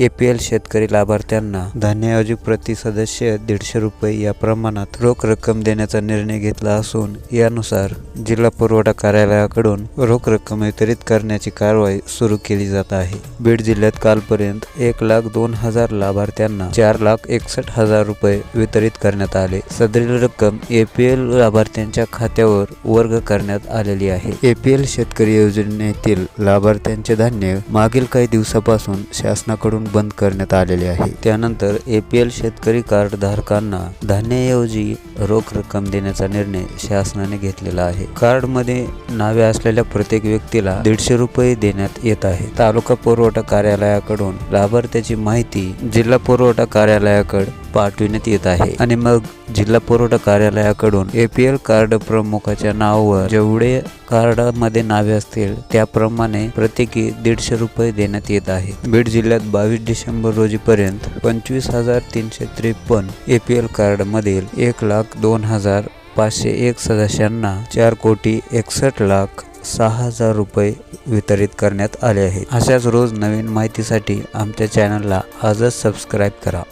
APL शेतकरी लाभार्थ्यांना धान्याऐवजी प्रति सदस्य दीडशे रुपये या प्रमाणात रोख रक्कम देण्याचा निर्णय घेतला असून यानुसार जिल्हा पुरवठा कार्यालयाकडून रोख रक्कम वितरित करण्याची कारवाई सुरू केली जात आहे. बीड जिल्ह्यात कालपर्यंत एक लाख दोन हजार लाभार्थ्यांना चार लाख एकसष्ट हजार रुपये वितरित करण्यात आले. सदरील रक्कम एपीएल लाभार्थ्यांच्या खात्यावर वर्ग करण्यात आलेली आहे. एपीएल शेतकरी योजनेतील लाभार्थ्यांचे धान्य मागील काही दिवसापासून शासनाकडून बंद करण्यात आलेले आहे. त्यानंतर एपीएल शेतकरी कार्ड धारकांना धान्याऐवजी रोख रक्कम देण्याचा निर्णय शासनाने घेतलेला आहे. कार्डमध्ये नावे असलेल्या प्रत्येक व्यक्तीला दीडशे रुपये देण्यात येत आहे. तालुका पुरवठा कार्यालयाकडून लाभार्थ्याची माहिती जिल्हा पुरवठा कार्यालयाकडे पाठविण्यात येत आहे. आणि मग जिल्हा पुरवठा कार्यालयाकडून एपीएल कार्ड प्रमुखाच्या नावावर जेवढे कार्डामध्ये नावे असतील त्याप्रमाणे प्रत्येकी दीडशे रुपये देण्यात येत आहे. बीड जिल्ह्यात बावीस डिसेंबर रोजीपर्यंत पंचवीस हजार तीनशे त्रेपन्न एपीएल कार्डमधील एक लाख दोन हजार पाचशे एक सदस्यांना चार कोटी एकसष्ट लाख सहा हजार रुपये वितरित करण्यात आले आहेत. अशाच रोज नवीन माहितीसाठी आमच्या चॅनलला आजच सबस्क्राईब करा.